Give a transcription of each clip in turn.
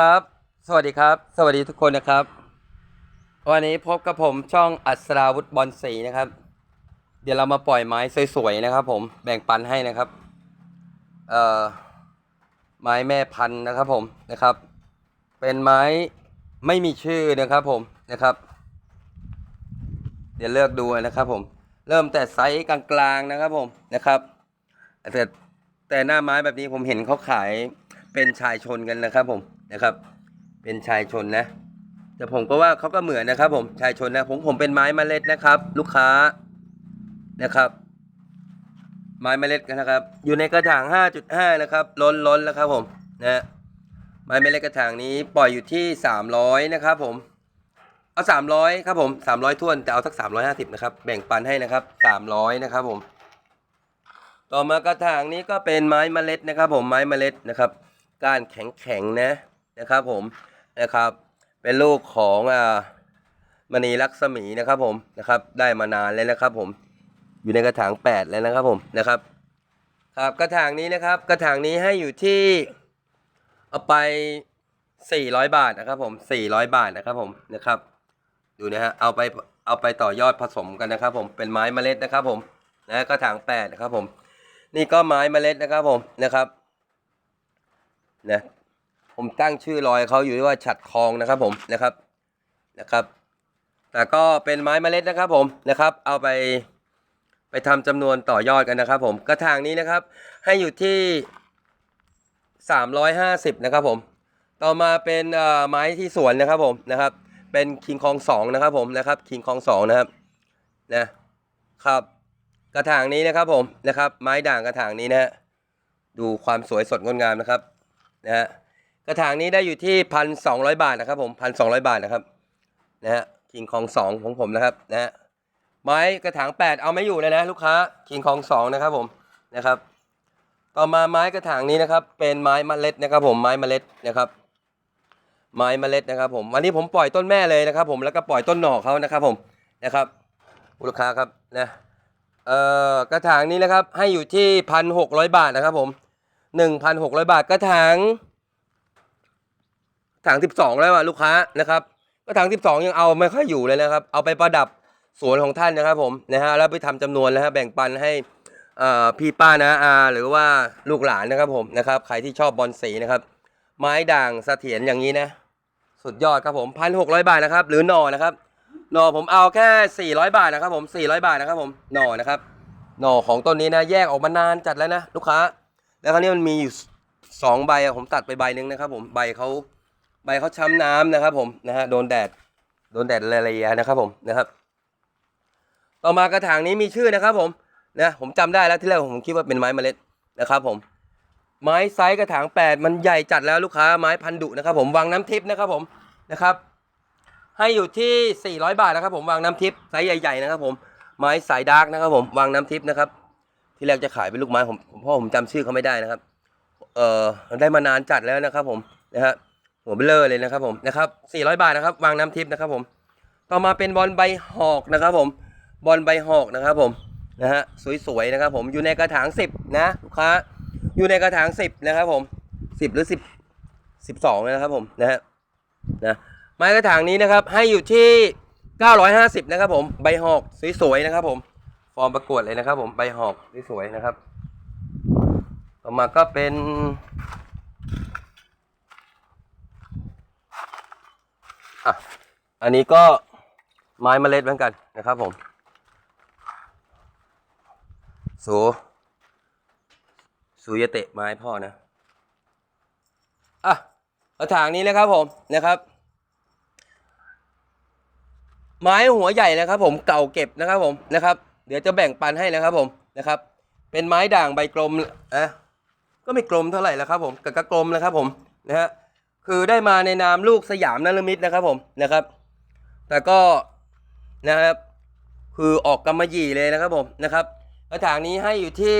ครับ สวัสดีครับ สวัสดีทุกคนนะครับ วันนี้พบกับผมช่องอัศราวุธบอลสีนะครับ เดี๋ยวเรามาปล่อยไม้สวยๆนะครับ ผมแบ่งปันให้นะครับ เอ่อไม้แม่พันธุ์นะครับ ผมนะครับ เป็นไม้ไม่มีชื่อนะครับผมนะครับ เดี๋ยวเลือกดูนะครับ ผม เริ่มแต่ไซส์กลางๆนะครับ ผมนะครับแต่แต่หน้าไม้แบบนี้ผมเห็นเขาขายเป็นชายชนกันนะครับผม นะครับ เป็นชายชนนะแต่ผมก็ว่าเขาก็เหมือนนะครับ ผมชายชนนะผมผมเป็นไม้เมล็ดนะครับ ลูกค้านะครับ ไม้เมล็ดกันนะครับ อยู่ในกระถาง 5.5 นะครับ ล้นล้นแล้วครับผมนะไม้เมล็ดกระถางนี้ปล่อยอยู่ที่ 300 นะครับ ผมเอา300ครับผม300ท้วนแต่เอาสัก 350นะครับแบ่งปันให้นะครับ 300 นะครับผมต่อมากระถางนี้ก็เป็นไม้เมล็ดนะครับ ผมไม้เมล็ดนะครับ ก้านแข็งๆนะ นะครับผมนะครับ เป็นลูกของอ่ามณีลักษมีนะครับผมนะครับ ได้มานานแล้วนะครับผมอยู่ในกระถางแปดแล้วนะครับผมนะครับ ครับกระถางนี้นะครับ กระถางนี้ให้อยู่ที่เอาไปสี่ร้อยบาทนะครับผมสี่ร้อยบาทนะครับผมนะครับ ดูนะฮะเอาไปเอาไปต่อยอดผสมกันนะครับ ผมเป็นไม้เมล็ดนะครับผมนะกระถางแปดนะครับผม นี่ก็ไม้เมล็ดนะครับผมนะครับนะ ผมตั้งชื่อรอยเขาอยู่ที่ว่าฉัดคองนะครับผมนะครับนะครับแต่ก็เป็นไม้เมล็ดนะครับผมนะครับ เอาไปไปทำจำนวนต่อยอดกันนะครับ ผมกระถางนี้นะครับ ให้อยู่ที่สามร้อยห้าสิบนะครับผม ต่อมาเป็นเอ่อไม้ที่สวนนะครับผมนะครับ เป็นคิงคองสองนะครับผมนะครับคิงคองสองนะครับนะครับ กระถางนี้นะครับผมนะครับ ไม้ด่างกระถางนี้นะฮะดูความสวยสดงดงามนะครับนะฮะ กระถางนี้ได้อยู่ที่พันสองร้อยบาทนะครับผมพันสองร้อยบาทนะครับนะฮะคิงคองสองของผมนะครับนะฮะไม้กระถางแปดเอาไม่อยู่เลยนะลูกค้าคิงคองสองนะครับผมนะครับ ต่อมาไม้กระถางนี้นะครับ เป็นไม้เมล็ดนะครับผมไม้เมล็ดนะครับ ไม้เมล็ดนะครับ ผมวันนี้ผมปล่อยต้นแม่เลยนะครับ ผมแล้วก็ปล่อยต้นหน่อเขานะครับ ผมนะครับลูกค้าครับนะเอ่อกระถางนี้นะครับให้อยู่ที่พันหกร้อยบาทนะครับ ผมหนึ่งพันหกร้อยบาทกระถาง ถังสิบสองแล้วอะลูกค้านะครับกระถางสิบสองยังเอาไม่ค่อยอยู่เลยนะครับ เอาไปประดับสวนของท่านนะครับผมนะฮะแล้วไปทำจำนวนนะฮะแบ่งปันให้อ่อพี่ป้านะอาหรือว่าลูกหลานนะครับผมนะครับใครที่ชอบบอลสีนะครับ ไม้ด่างเสถียรอย่างนี้นะ สุดยอดครับผมพันหกร้อยบาทนะครับ หรือหน่อนะครับหน่อผมเอาแค่400บาทนะครับผม400บาทนะครับผมหน่อนะครับ หน่อของต้นนี้นะ แยกออกมานานจัดแล้วนะ ลูกค้า แล้วคราวนี้มันมีอยู่สองใบผมตัดไปใบหนึ่งนะครับ ผมใบเขา ใบเขาช้ำน้ำนะครับผมนะฮะโดนแดดโดนแดดละลายนะครับผมนะครับ ต่อมากระถางนี้มีชื่อนะครับผมนะผมจำได้แล้วที่แรกผมคิดว่าเป็นไม้เมล็ดนะครับผม ไม้ไซส์กระถางแปดมันใหญ่จัดแล้วลูกค้าไม้พันดุนะครับผมวางน้ำทิพย์นะครับผมนะครับ ให้อยู่ที่ 400 บาทนะครับผมวางน้ำทิพย์ไซส์ใหญ่ๆนะครับผมไม้สายดาร์กนะครับผมวางน้ำทิพย์นะครับ ที่แรกจะขายเป็นลูกไม้ผมพราะผมจำชื่อเขาไม่ได้นะครับ เอ่อได้มานานจัดแล้วนะครับผมนะฮะ หัวเบลเลอร์เลยนะครับผมนะครับ400 บาทนะครับ วางน้ำทิพย์นะครับผม ต่อมาเป็นบอลใบหอกนะครับผมบอลใบหอกนะครับผมนะฮะสวยๆนะครับผมอยู่ในกระถาง 10 นะลูกค้าอยู่ในกระถาง 10 นะครับผม 10 หรือ 10 12นะครับผมนะฮะนะไม้กระถางนี้นะครับให้อยู่ที่ 950 นะครับผมใบหอกสวยๆนะครับผมฟอร์มประกวดเลยนะครับผมใบหอกสวยๆนะครับ ต่อมาก็เป็น อะอันนี้ก็ไม้เมล็ดเหมือนกันนะครับผมสูสูยเตะไม้พ่อนะอะกระถางนี้นะครับผมนะครับ ไม้หัวใหญ่นะครับ ผมเก่าเก็บนะครับผมนะครับ เดี๋ยวจะแบ่งปันให้นะครับผมนะครับ เป็นไม้ด่างใบกลมนะก็ไม่กลมเท่าไหร่แล้วครับผมกับกระกลมนะครับผมนะฮะ คือได้มาในนามลูกสยามนรมิตนะครับผมนะครับ แต่ก็นะครับ คือออกกำมะหยี่เลยนะครับผมนะครับกระถางนี้ให้อยู่ที่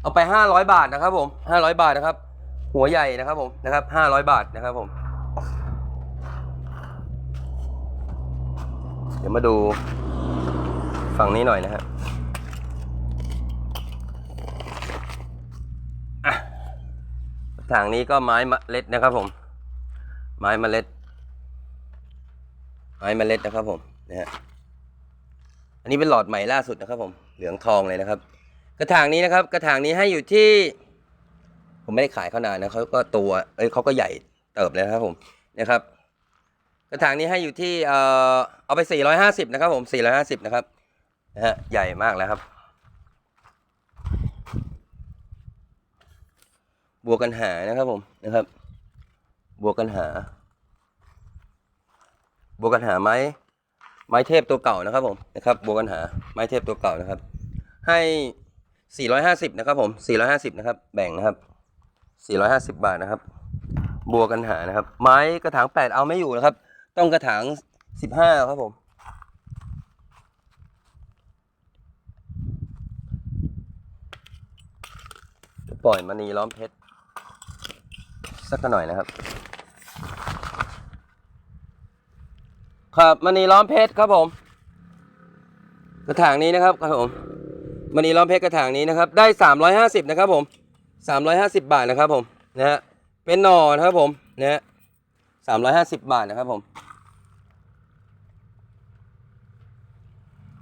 เอาไป 500 บาทนะครับผม 500 บาทนะครับ หัวใหญ่นะครับผมนะครับ500 บาทนะครับผม เดี๋ยวมาดูฝั่งนี้หน่อยนะฮะอ่ะทางนี้ก็ไม้เมล็ดนะครับผม ไม้เมล็ด ไม้เมล็ดนะครับผมนะฮะอันนี้เป็นหลอดใหม่ล่าสุดนะครับผมเหลืองทองเลยนะครับ กระถางนี้นะครับ กระถางนี้ให้อยู่ที่ ผมไม่ได้ขายเขานานนะเขาก็ตัวเอ้ยเขาก็ใหญ่เติบเลยนะครับผมนะครับ กระถางนี้ให้อยู่ที่เอ่อเอาไป 450 นะครับผม 450 นะครับนะฮะใหญ่มากแล้วครับ บวกกันหานะครับผมนะครับบวกกันหาบวกกันหาไม้ไม้เทพตัวเก่านะครับผมนะครับบวกกันหาไม้เทพตัวเก่านะครับ ให้ 450 นะครับผม 450 นะครับ แบ่งนะครับ 450 บาทนะครับบวกกันหานะครับ ไม้กระถาง 8 เอาไม่อยู่นะครับ ต้องกระถาง 15 ครับผมปล่อยมณีล้อมเพชร สักหน่อยนะครับ ครับมณีล้อมเพชรครับผม กระถางนี้นะครับครับผมมณีล้อมเพชรกระถางนี้นะครับ ได้สามร้อยห้าสิบนะครับ ผมสามร้อยห้าสิบบาทนะครับ ผมนะฮะเป็นหน่อนะครับผมนะฮะสามร้อยห้าสิบบาทนะครับผม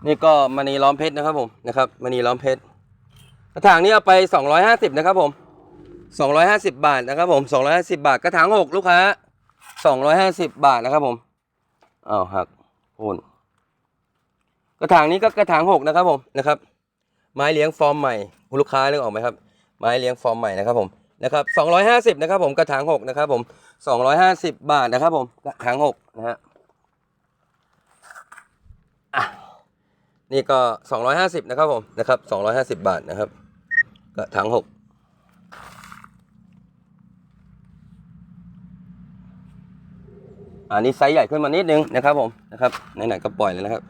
นี่ก็มณีล้อมเพชรนะครับผมนะครับมณีล้อมเพชรกระถางนี้เอาไปสองร้อยห้าสิบนะครับผม 250 บาทนะครับผม 250 บาทกระถาง6ลูกค้า 250 บาทนะครับผมอ้าวหักหุ่นกระถางนี้ก็กระถาง6นะครับผมนะครับ ไม้เลี้ยงฟอร์มใหม่ลูกค้าเรื่องออกไหมครับ ไม้เลี้ยงฟอร์มใหม่นะครับผมนะครับ250นะครับผมกระถาง6นะครับผม250 บาทนะครับผมกระถาง6นะฮะนี่ก็ 250นะครับผมนะครับ250 บาทนะครับกระถาง6 อันนี้ไซส์ใหญ่ขึ้นมานิดนึงนะครับผมนะครับไหนๆก็ปล่อยเลยนะครับ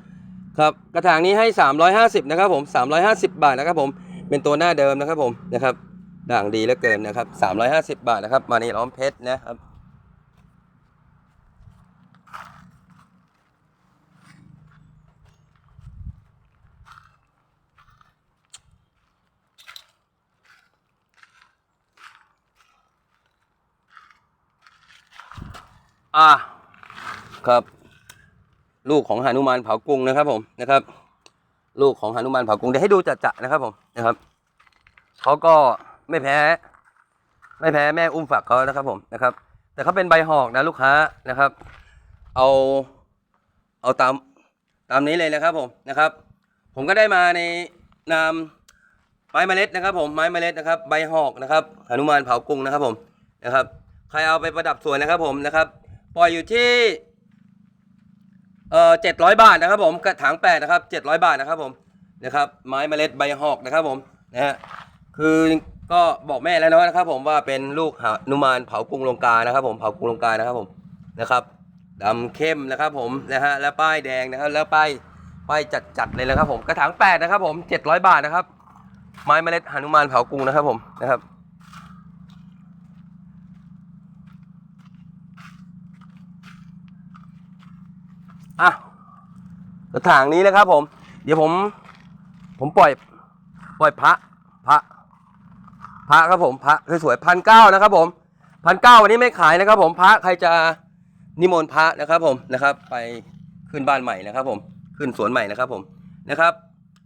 ครับกระถางนี้ให้ 350นะครับผม350 บาทนะครับผมเป็นตัวหน้าเดิมนะครับผมนะครับด่างดีเหลือเกินนะครับ 350 บาทนะครับมานี่ล้อมเพชรนะครับอะ ครับ ลูกของหานุมานเผากรุงนะครับ ผมนะครับ ลูกของหานุมานเผากรุงเดี๋ยวให้ดูจัดๆนะครับ ผมนะครับเขาก็ไม่แพ้ ไม่แพ้แม่อุ้มฝักเขานะครับ ผมนะครับ แต่เขาเป็นใบหอกนะลูกค้านะครับ เอาเอาตามตามนี้เลยนะครับ ผมนะครับ ผมก็ได้มาในนามไม้เมล็ดนะครับ ผมไม้เมล็ดนะครับ ใบหอกนะครับหนุมานเผากรุงนะครับ ผมนะครับ ใครเอาไปประดับสวนนะครับ ผมนะครับ ปล่อยอยู่ที่ เอ่อเจ็ดร้อยบาทนะครับผมกระถางแปดนะครับเจ็ดร้อยบาทนะครับผมนะครับไม้เมล็ดใบหอกนะครับผมนะฮะคือก็บอกแม่แล้วนะนะครับ ผมว่าเป็นลูกหานุมานเผากรุงลงกานะครับ ผมเผากรุงลงกานะครับผมนะครับดำเข้มนะครับผมนะฮะแล้วป้ายแดงนะครับ แล้วป้ายป้ายจัดจัดๆเลยนะครับผมกระถางแปดนะครับผมเจ็ดร้อยบาทนะครับ ไม้เมล็ดหนุมานเผากรุงนะครับผมนะครับ อะกระถางนี้นะครับ ผม เดี๋ยวผม ผมปล่อย ปล่อยพระพระพระครับผมพระสวยพันเก้านะครับ ผมพันเก้าวันนี้ไม่ขายนะครับ ผมพระใครจะนิมนต์พระนะครับ ผมนะครับ ไปขึ้นบ้านใหม่นะครับ ผมขึ้นสวนใหม่นะครับ ผมนะครับ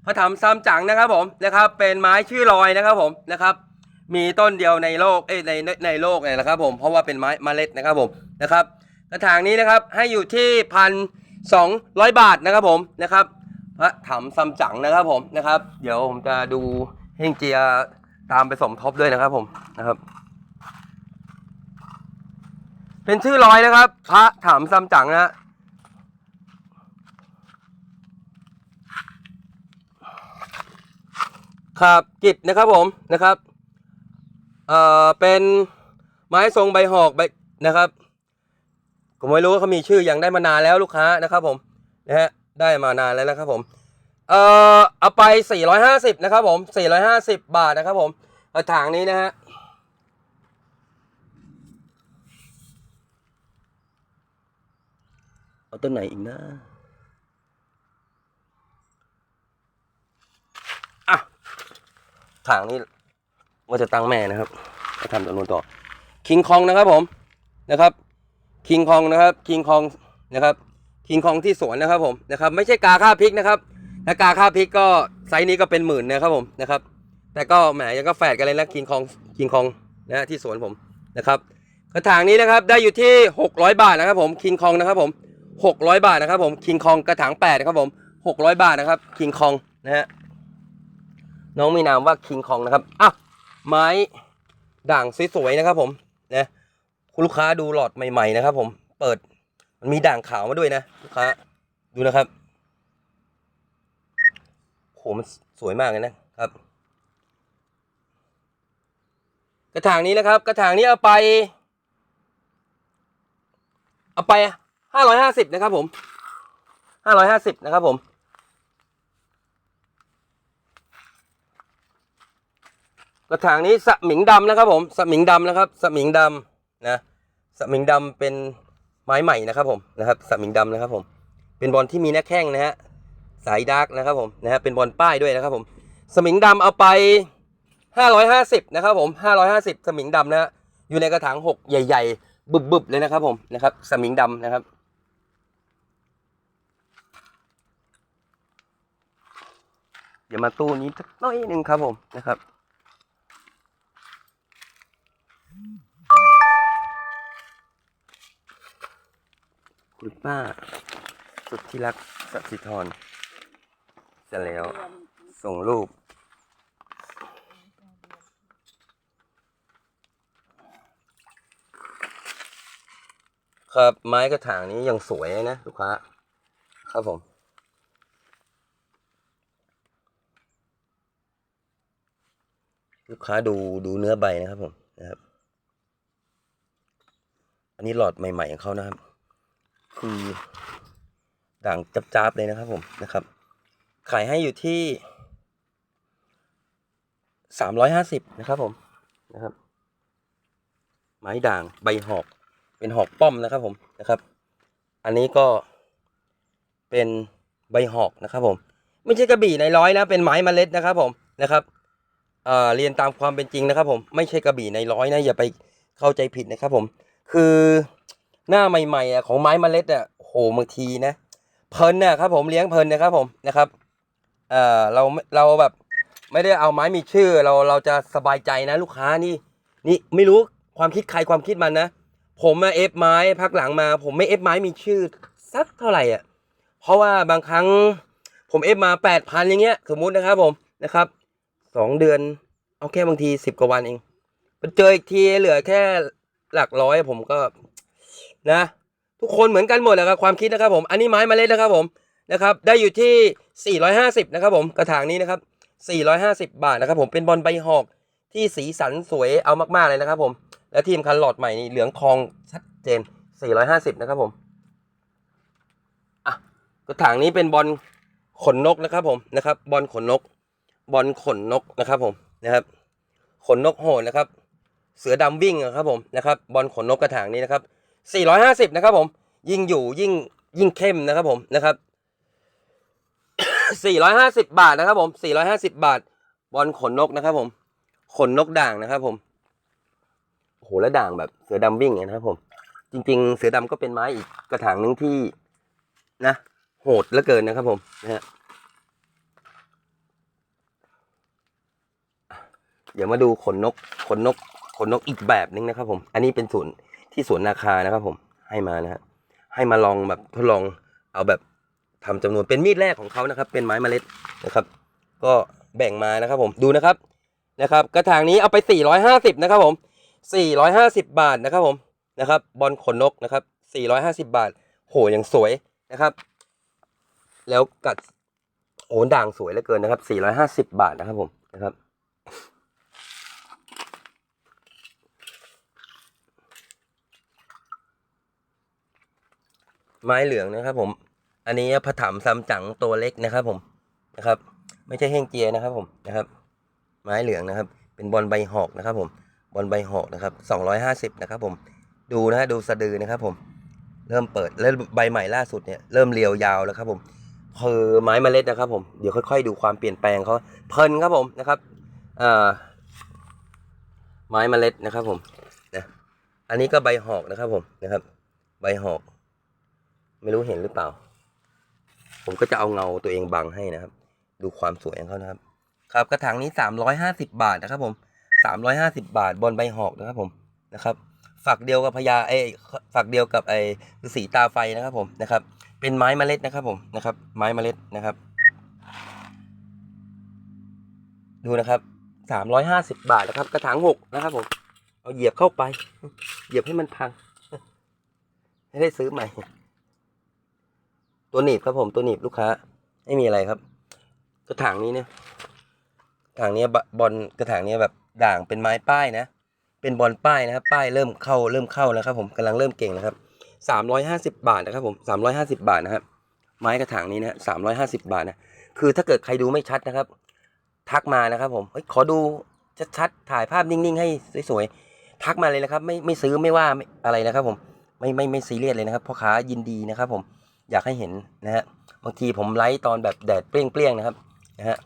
พระธรรมซ้ำจังนะครับ ผมนะครับ เป็นไม้ชื่อลอยนะครับ ผมนะครับ มีต้นเดียวในโลกเอ้ในในโลกเลยนะครับ ผมเพราะว่าเป็นไม้เมล็ดนะครับ ผมนะครับ กระถางนี้นะครับให้อยู่ที่พัน สองร้อยบาทนะครับผมนะครับพระถามซัมจั๋งนะครับผมนะครับ เดี๋ยวผมจะดูเฮงเจียตามไปสมทบด้วยนะครับผมนะครับ เป็นชื่อร้อยนะครับ พระถามซัมจั๋งนะฮะครับกิจนะครับผมนะครับ เอ่อ เป็นไม้ทรงใบหอกใบนะครับ ผมไม่รู้ว่าเขามีชื่อย่างได้มานานแล้วลูกค้านะครับผมนะฮะได้มานานแล้วนะครับผมเอ่อเอาไป 450 นะครับผม 450 บาทนะครับผมกระถางนี้นะฮะเอาต้นไหนอีกนะอะถางนี้ว่าจะตั้งแม่นะครับมาทำตัวนู้นต่อคิงคองนะครับผมนะครับ คิงคองนะครับคิงคองนะครับคิงคองที่สวนนะครับผมนะครับไม่ใช่กาค่าพริกนะครับถ้ากาค่าพริกก็ไซส์นี้ก็เป็นหมื่นนะครับผมนะครับ แต่ก็แหมยังก็แฝดกันเลยนะคิงคองคิงคองนะฮะที่สวนผมนะครับกระถางนี้นะครับได้อยู่ที่ 600 บาทนะครับผมคิงคองนะครับผม600 บาทนะครับผมคิงคองกระถาง8นะครับผม600 บาทนะครับคิงคองนะฮะน้องมีนามว่าคิงคองนะครับอะไม้ด่างสวยๆนะครับผมนะ คุณลูกค้าดูหลอดใหม่ๆนะครับ ผมเปิดมันมีด่างขาวมาด้วยนะลูกค้าดูนะครับโหมันสวยมากเลยนะครับ กระถางนี้นะครับ กระถางนี้เอาไป เอาไปห้าร้อยห้าสิบนะครับ ผมห้าร้อยห้าสิบนะครับ ผมกระถางนี้สมิงดำนะครับ ผมสมิงดำนะครับสมิงดำ นะสมิงดำเป็นไม้ใหม่นะครับผมนะครับสมิงดำนะครับผม เป็นบอลที่มีหน้าแข้งนะฮะสายดาร์กนะครับผมนะฮะเป็นบอลป้ายด้วยนะครับผม สมิงดำเอาไป 550นะครับผม550 สมิงดำนะฮะอยู่ในกระถางหกใหญ่ ๆ บึบๆเลยนะครับผมนะครับ สมิงดำนะครับเดี๋ยวมาตู้นี้สักน้อยหนึ่งครับผมนะครับ คุณป้า สุดที่รักสัสิธรเสร็จแล้ว ส่งรูป ครับไม้กระถางนี้ยังสวยเลยนะลูกค้า ครับผมลูกค้าดูดูเนื้อใบนะครับผมนะครับ อันนี้หลอดใหม่ ๆ ของเขานะครับ คือด่างจับๆเลยนะครับผมนะครับ ขายให้อยู่ที่สามร้อยห้าสิบนะครับผมนะครับ ไม้ด่างใบหอก เป็นหอกป้อมนะครับผมนะครับ อันนี้ก็เป็นใบหอกนะครับผม ไม่ใช่กระบี่ในร้อยนะ เป็นไม้มเมล็ดนะครับผมนะครับเอ่อเรียนตามความเป็นจริงนะครับผม ไม่ใช่กระบี่ในร้อยนะ อย่าไปเข้าใจผิดนะครับผม คือ หน้าใหม่ๆอะของไม้เมล็ดอะโหบางทีนะเพลินนะครับผมเลี้ยงเพลินนะครับผมนะครับเอ่อเราเราแบบไม่ได้เอาไม้มีชื่อเราเราจะสบายใจนะ ลูกค้านี่นี่ไม่รู้ความคิดใครความคิดมันนะ ผมมาเอฟไม้พักหลังมา ผมไม่เอฟไม้มีชื่อสักเท่าไหร่อะเพราะว่าบางครั้งผมเอฟมาแปดพันอย่างเงี้ยสมมุตินะครับผมนะครับสองเดือนเอาแค่บางทีสิบกว่าวันเองไปเจออีกทีเหลือแค่หลักร้อยผมก็ นะทุกคนเหมือนกันหมดแหละครับความคิดนะครับผม อันนี้ไม้เมล็ดนะครับผมนะครับได้อยู่ที่ 450 นะครับผมกระถางนี้นะครับ 450 บาทนะครับผมเป็นบอลใบหอกที่สีสันสวยเอามากๆเลยนะครับผมและทีมคันหลอดใหม่นี่เหลืองทองชัดเจน 450 นะครับผมอะกระถางนี้เป็นบอลขนนกนะครับผมนะครับบอลขนนก บอลขนนกนะครับผมนะครับ ขนนกโหดนะครับ เสือดำวิ่งนะครับผมนะครับบอลขนนกกระถางนี้นะครับ 450 นะครับผม ยิ่งอยู่ยิ่งยิ่งเข้มนะครับผมนะครับ 450 บาทนะครับผม 450 บาท บอลขนนกนะครับผม ขนนกด่างนะครับผมโอ้โหแล้วด่างแบบเสือดำวิ่งเนี่ยนะครับผม จริง ๆ เสือดำก็เป็นไม้อีกกระถางหนึ่งที่นะ โหดเหลือเกินนะครับผมนะฮะเดี๋ยวมาดูขนนกขนนกขนนกอีกแบบนึงนะครับผม อันนี้เป็นสวนย์ ที่สวนนาคานะครับผมให้มานะฮะให้มาลองแบบทดลองเอาแบบทำจำนวนเป็นมีดแรกของเขานะครับ เป็นไม้เมล็ดนะครับ ก็แบ่งมานะครับผมดูนะครับนะครับ กระถางนี้เอาไป 450 นะครับผม 450 บาทนะครับผมนะครับ บอลขนนกนะครับ 450 บาท โหยังสวยนะครับ แล้วกัดโอ้ด่างสวยเหลือเกินนะครับ 450 บาทนะครับผมนะครับ ไม้เหลืองนะครับ ผม อันนี้พระถมซัมจั๋งตัวเล็กนะครับ ผมนะครับ ไม่ใช่เฮงเจียนะครับ ผมนะครับ ไม้เหลืองนะครับ เป็นบอลใบหอกนะครับ ผมบอลใบหอกนะครับสองร้อยห้าสิบนะครับ ผมดูนะฮะดูสะดือนะครับ ผม เริ่มเปิดแล้วใบใหม่ล่าสุดเนี่ยเริ่มเรียวยาวแล้วครับผมคือไม้เมล็ดนะครับ ผมเดี๋ยวค่อยๆ ดูความเปลี่ยนแปลงเขาเพลินครับผมนะครับอ่อไม้เมล็ดนะครับ ผมนะอันนี้ก็ใบหอกนะครับ ผมนะครับ ใบหอก ไม่รู้เห็นหรือเปล่า ผมก็จะเอาเงาตัวเองบังให้นะครับ ดูความสวยของเขานะครับ ครับกระถางนี้สามร้อยห้าสิบาทนะครับ ผมสามร้อยห้าสิบาทบอลใบหอกนะครับ ผมนะครับ ฝักเดียวกับพญาไอ้ฝักเดียวกับไอ้ฤาษีตาไฟนะครับ ผมนะครับ เป็นไม้เมล็ดนะครับ ผมนะครับ ไม้เมล็ดนะครับ ดูนะครับสามร้อยห้าสิบบาทนะครับ กระถางหกนะครับ ผม เอาเหยียบเข้าไป เหยียบให้มันพัง ให้ได้ซื้อใหม่ ตัวหนีบครับผมตัวหนีบลูกค้า ไม่มีอะไรครับ กระถางนี้เนี่ยกระถางเนี้ยบอลกระถางเนี้ยแบบด่างเป็นไม้ป้ายนะ เป็นบอลป้ายนะครับ ป้ายเริ่มเข้าเริ่มเข้าแล้วครับ ผมกำลังเริ่มเก่งนะครับสามร้อยห้าสิบาทนะครับผมสามร้อยห้าสิบาทนะครับไม้กระถางนี้นะสามร้อยห้าสิบาทนะคือถ้าเกิดใครดูไม่ชัดนะครับ ทักมานะครับ ผมเฮ้ยขอดูชัดๆถ่ายภาพนิ่งๆ ให้สวยๆทักมาเลยนะครับ ไม่ไม่ซื้อไม่ว่าไม่อะไรนะครับ ผมไม่ไม่ไม่ซีเรียสเลยนะครับพ่อค้ายินดีนะครับ ผม อยากให้เห็นนะฮะบางทีผมไลฟ์ตอนแบบแดดเปรี้ยงๆนะครับนะฮะ